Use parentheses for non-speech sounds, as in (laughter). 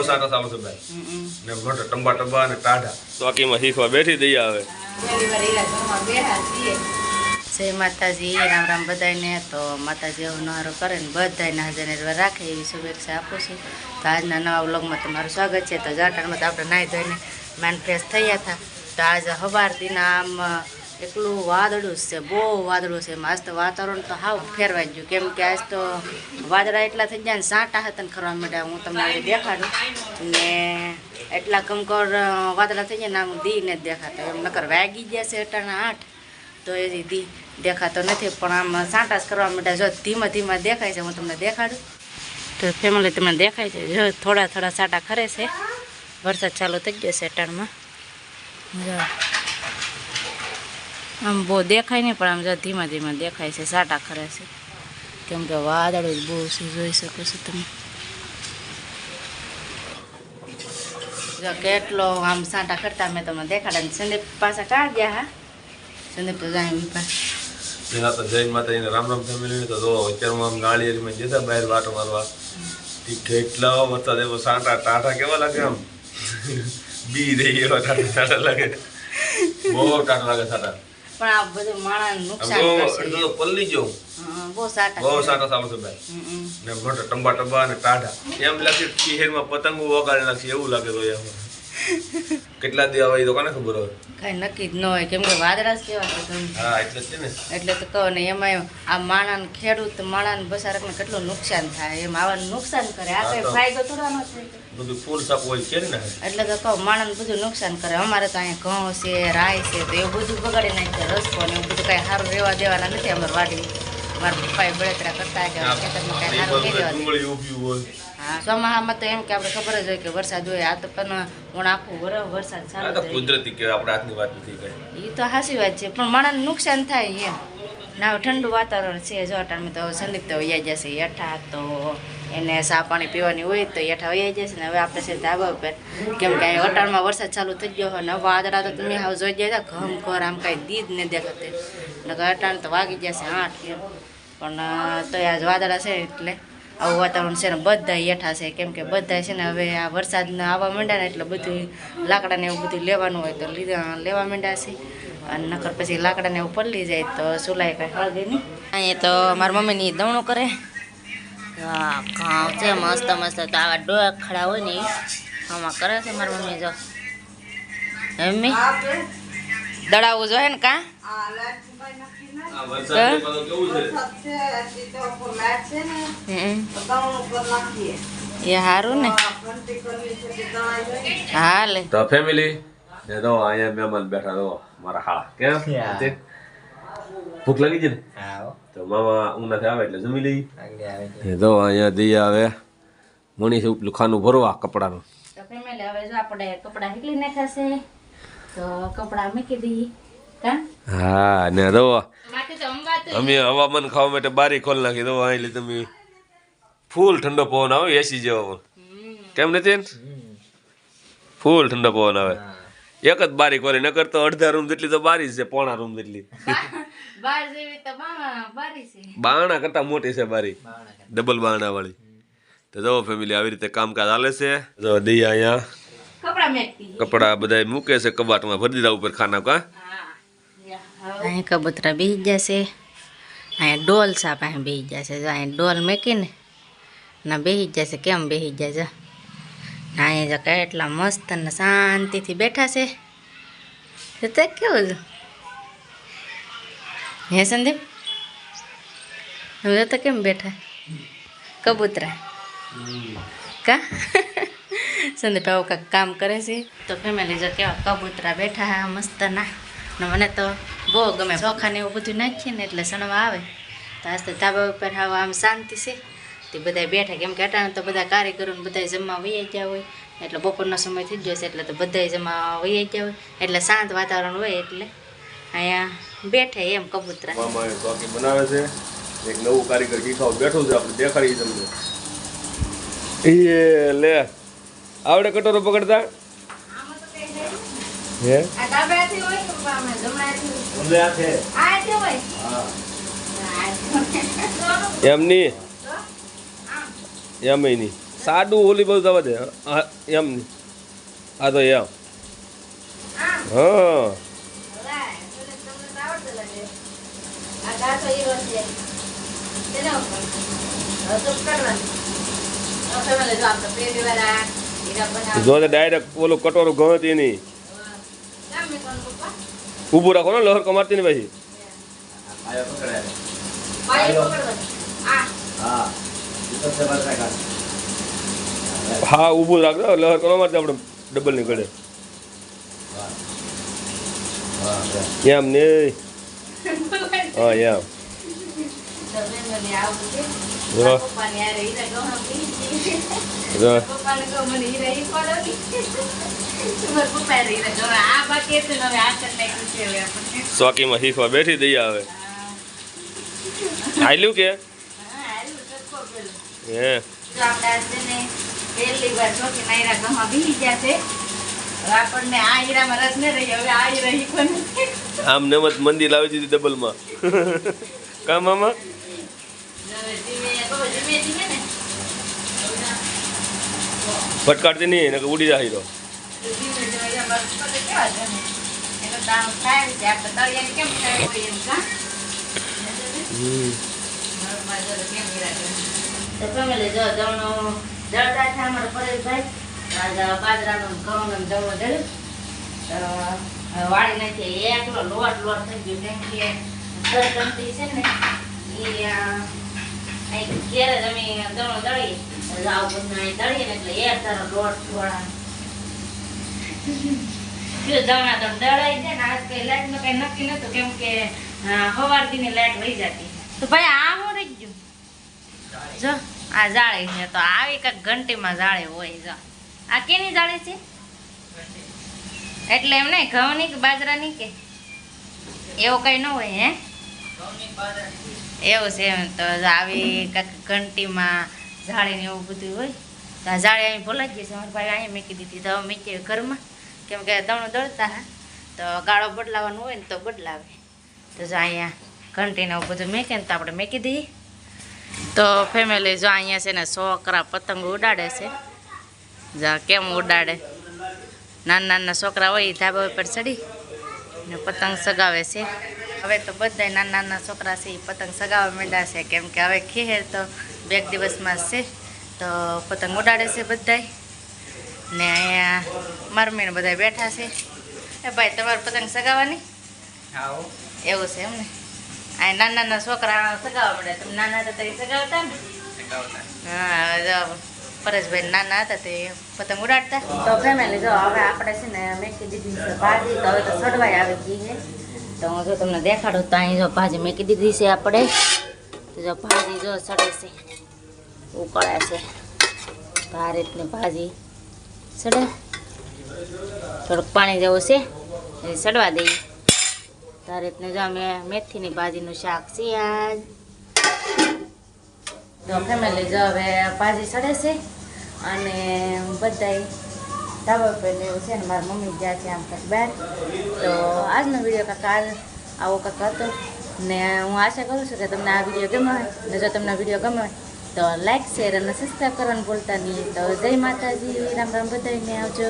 બહુ સારા સારું છે ભાઈ ને મોટા ટંબા ટંબા અને ટાઢા. ચોકીમાં શીખવા બેઠી દઈ આવે. પહેલી વાર ઈલા ઘરમાં બેઠા છીએ. જય માતાજી રામ રામ બધાને તો માતાજી આવું નહારો કરે ને બધાને હાજર નિર્ભર રાખે એવી શુભેચ્છા આપું છું. તો આજના નવા વ્લોગમાં તમારું સ્વાગત છે. તો જાટાણમાં તો આપણે નાહી ધોઈને માઇન્ડ ફ્રેશ થયા હતા. તો આજે હવાર દીના આમ એટલું વાદળું છે, બહુ વાદળું છે. આજ તો વાતાવરણ તો હાવ ફેરવાઈ ગયું. કેમ કે આજ તો વાદળા એટલા થઈ ગયા ને સાંટા હતા ને ખરવા માંડ્યા હું તમને દેખાડું. ને એટલા કમકોર વાદળા થઈ ગયા ને આમ દી ને દેખાતો. એમ નકર વાગી ગયા છે અટાણા આઠ. તો એ દી દેખાતો નથી. પણ આમ સાંટા કરવા માંડ્યા જો ધીમે ધીમે દેખાય છે, હું તમને દેખાડું. તો ફેમિલી તમને દેખાય છે. જો થોડા થોડા સાંટા ખરે છે. વરસાદ ચાલુ થઈ ગયો છે અટાણમાં. જો. આમ બહુ દેખાય નહીં, પણ આમ જો ધીમા ધીમા દેખાય છે, સાટા ખરે છે. કેમ કે વાદળું જ બહુ શું જોઈ શકો છો તમે. જો કેટલો આમ સાંટા કરતા મેં તમને દેખાડ્યા ને, સંદીપ પાછા કાઢ ગયા હા? સંદીપ તો જાય એના તો જૈન માતાજીને રામ રામ ફેમિલી તો જો, અત્યારમાં આમ ગાળિયારીમાં જતા બહાર વાટો મારવા. કેટલા વરસાદ એવો સાંટા, ટાટા કેવા લાગે આમ? બી રહી એવા ટાટા લાગે. બહુ ટાટા લાગે સાટા. પણ આ બધું માણસ નુકસાન કરશે. પલ્લી જવું. બહુ સાટા બહુ સાટા છે ભાઈ. ને મોટા ટંબા ટંબા અને ટાઢા. (laughs) એમ લાગે કે શહેરમાં પતંગો વગાડી નાખશે એવું લાગે તો એમ. કેટલા દી આવે એ તો કોને ખબર હોય? કાંઈ નક્કી જ ન હોય. કેમ કે વાદળા જ કેવા છે તમે હા એટલે છે ને. એટલે તો કહો ને એમાં આ માણાને ખેડૂત માણાને બસારકને કેટલું નુકસાન થાય. એમ આવા નુકસાન કરે. આ કઈ ફાયદો થોડાનો છે બધું ફૂલ સાપ હોય છે ને. એટલે તો કહો માણસને બધું નુકસાન કરે. અમારે તો અહીંયા ઘઉં છે રાય છે તો એવું બધું બગાડી નાખે રસકો ને એવું બધું કાંઈ સારું રહેવા દેવાના નથી. અમારે વાડી મારા પપ્પાએ બળતરા કરતા કે ખેતરમાં કાંઈ સારું નહીં રહેવા ચોમાહામાં તો એમ કે આપણે ખબર જ હોય કે વરસાદ હોય આ તો પણ પણ આખું વરસ વરસાદ ચાલુ તો કુદરતી કે આપણે હાથની વાત નથી કઈ એ તો હાસી વાત છે પણ માણસને નુકસાન થાય એમ. ના ઠંડુ વાતાવરણ છે જો અટાણમાં તો સંદીપ તો વૈયા જશે યઠા તો એને સા પાણી પીવાની હોય તો યઠા વૈયા જશે ને હવે આપણે છે ધાબા ઉપર કેમ કે અટાણમાં વરસાદ ચાલુ થઈ ગયો હોય ને હવે વાદળા તો તમે હાવ જોઈ જાય ઘમ ઘર આમ કાંઈ દીદ ને દેખાતે. નકર અટાણ તો વાગી જશે આઠ પણ તો આજ વાદળા છે એટલે આવું વાતાવરણ છે ને બધા હેઠા છે. કેમ કે બધા છે ને હવે આ વરસાદને આવવા માંડ્યા ને એટલે બધું લાકડાને એવું બધું લેવાનું હોય તો લેવા માંડ્યા છે. અને નકર પછી લાકડાને એવું પલળી જાય તો સુલાઈ કાંઈ હળગે નહીં. અહીંયા તો મારી મમ્મીની દવણું કરે. ઘઉં છે, મસ્ત મસ્ત. તો આવા ડોખડા હોય ને આમાં કરે છે મારી મમ્મી જો. મમ્મી? દડાવવું જોઈએ ને કાં? એ સારું ને. હા તો ફેમિલી ને તો અહીંયા મહેમાન બેઠા તો મારા હા કેમ? ભૂખ લાગી છે ને? તો મામા ઉનાથી આવે એટલે જમી લઈ. એ તો અહીંયા દઈ આવે. મણી છે ઉપલું ખાનું ભરવા કપડાનું. તો ફેમિલી હવે જો આપણે કપડાં હીકલી નાખાશે તો કપડાં મૂકી દઈએ. હા? ને બાકી અમે હવામાન ખાવા માટે બારી ખોલ નાખી. દો એટલે તમે ફૂલ ઠંડો પવન આવે એસી જેવો. કેમ નથી ફૂલ ઠંડો પવન આવે. એક જ બારી ખોલી નકર તો અડધા રૂમ જેટલી તો બારી જ છે પોણા રૂમ જેટલી. (laughs) બાર જેવી તો બા- બારી છે. બારણા કરતા મોટી છે બારી. ડબલ બાણા વાળી તો જો ફેમિલી આવી રીતે કામકાજ હાલે છે. જો દૈયા અહીંયા. કપડા બધા મૂકે છે કબાટમાં ભરી દીધા ઉપર ખાના કા અહીં કબૂતરા બેસી જશે અહીંયા ડોલ સાપ અહીં બેસી જશે અહીં ડોલ મેકીને ના બેસી જશે કેમ બેસી જશે અહીં જો કેટલા મસ્ત ને શાંતિથી બેઠા છે. તે કેવું છે? હે સંદીપ? હવે તો કેમ બેઠા? કબૂતરા? કા? સંદીપ આવું કાંઈક કામ કરે છે. તો ફેમિલી જો કેવા કબૂતરા બેઠા મસ્ત ના ને મને તો બહુ ગમે ચોખા ને એવું બધું નાખીએ ને એટલે સણવા આવે. તો આજ તો ધાબા ઉપર હવે આમ શાંતિ છે. તે બધા બેઠા કેમ કે અટાણે તો બધા કારીગરો ને બધા જમવા વૈયા ગયા હોય. એટલે બપોરનો સમય થઈ ગયો છે એટલે તો બધા જમવા વૈયા ગયા હોય. એટલે શાંત વાતાવરણ હોય એટલે અહીંયા બેઠા એમ કબૂતરા. બનાવે છે. એક નવું કારીગર શીખાવ બેઠું છે આપણે દેખાડી તમને. એ લે આવડે કટોરો પકડતા? હે? આ ડાબેથી હોય કે મામા જમણાથી આ છે આ તે હોય? હા. એમની? એમ નહીં એમ નહીં સાદું ઓલી બધું થવા દે. એમ નહીં. આ તો એમ. હા. તો છે. તો તો. જો ડાયરેક્ટ ઓલું કટોરું ગણતી નહીં કેમ મેં કોણ પપ્પા? ઊભું રાખો ને લહેર કમારતી ને પછી હા. ઊભું રાખજો. લહેર કરો મારતી આપણે ડબલ નીકળે. એમ ને. હા એમ. પપ્પા ચોકીમાં શીખવા બેઠી દઈ આવે. હાલ્યું કે? હા. આમ નમત મંદિર લાવી દીધી ડબલમાં. કા મામા. ફટકારતી નહીં ઉડી જાય ધીમે ધીમે જેમ બસ પગે કેવા ગમે. એનું તો આમ થાય છે. આપણે તળિયાને કેમ થાય હોય એમ કાં? તો family જો દવણો દળતા છે અમારા પરેશભાઈ. બાજરાનું ઘઉંનું દવણું દળ્યું. વાળી નાખીએ. એકલો લોટ લોટ થઈ ગયો કેમ કે છે ને આ, અહીં ઘેરે જ અમે દવણું દળીએ. આવું બધું અહીં દળીએ ને એટલે એક તારો લોટ વળાય. દવણા તો દળાઈ જાય ને આજ કઈ લાઈટનું કઈ નક્કી નતું કેમ કે સવારની લાઈટ વહી જતી. તો ભાઈ આ હું રહી ગયું? જો આ જાળી છે તો આવી કંઈક ઘંટીમાં જાળે હોય જો. આ કેની જાળી છે? એટલે એમ નહીં ઘઉંની કે બાજરાની કે? એવું કઈ ન હોય હે? એવું છે એમ તો આવી કાંઈક ઘંટીમાં જાળી ને એવું બધું હોય. તો જાળી અહીં ભૂલાઈ ગઈ છે. મારા ભાઈ અહીંયા મૂકી દીધી. તો હવે મૂકી ઘરમાં. કેમ કે દવણું દળતા હા. તો ગાળો બદલાવાનો હોય ને તો બદલાવે. તો જો અહીંયા ઘંટીને બધું મેકે ને તો આપણે મેકી દઈએ. તો ફેમિલી જો અહીંયા છે ને છોકરા પતંગ ઉડાડે છે. જા કેમ ઉડાડે? નાના નાના છોકરા હોય એ ધાબા ઉપર ચડી ને પતંગ સગાવે છે. હવે તો બધાય નાના નાના છોકરા છે એ પતંગ સગાવવા માંડ્યા છે. કેમ કે હવે ખેર તો બે દિવસમાં છે. તો પતંગ ઉડાડે છે બધાય. ને અહીંયા મરમીને બધા બેઠા છે. એ ભાઈ તમારે પતંગ સગાવવાની? એવું છે એમ ને આ નાના નાના છોકરા સગાવવા પડે. તમે નાના હતા તે સગાવતા ને? હા જો પરેશભાઈ નાના હતા તે પતંગ ઉડાડતા. તો ફેમિલી જો હવે આપણે છે ને મેકી દીધી છે ભાજી તો હવે તો સડવાઈ આવી ગઈ છે તો હું જો તમને દેખાડું તો અહીં જો ભાજી મેકી દીધી છે આપણે. તો જો ભાજી જો સડે છે. ઉકળે છે તો ભાજી. સડે. થોડુંક પાણી જેવું છે. એ સડવા દઈએ. ભારતને જો અમે મેથીની ભાજીનું શાક છે આજ. તો ફેમિલી જો હવે ભાજી સડે છે. અને બધાય ધાબા પર એવું છે ને મારા મમ્મી ગયા છે આમ કંઈક બહાર. તો આજનો વીડિયો કાંક આજ આવો કાંક હતો. ને હું આશા કરું છું કે તમને આ વીડિયો ગમે ને જો તમને વીડિયો ગમે તો લાઈક શેર અને સબસ્ક્રાઈબ કરવાનું ભૂલતા નહીં. તો જય માતાજી. રામ રામ બધાને આવજો.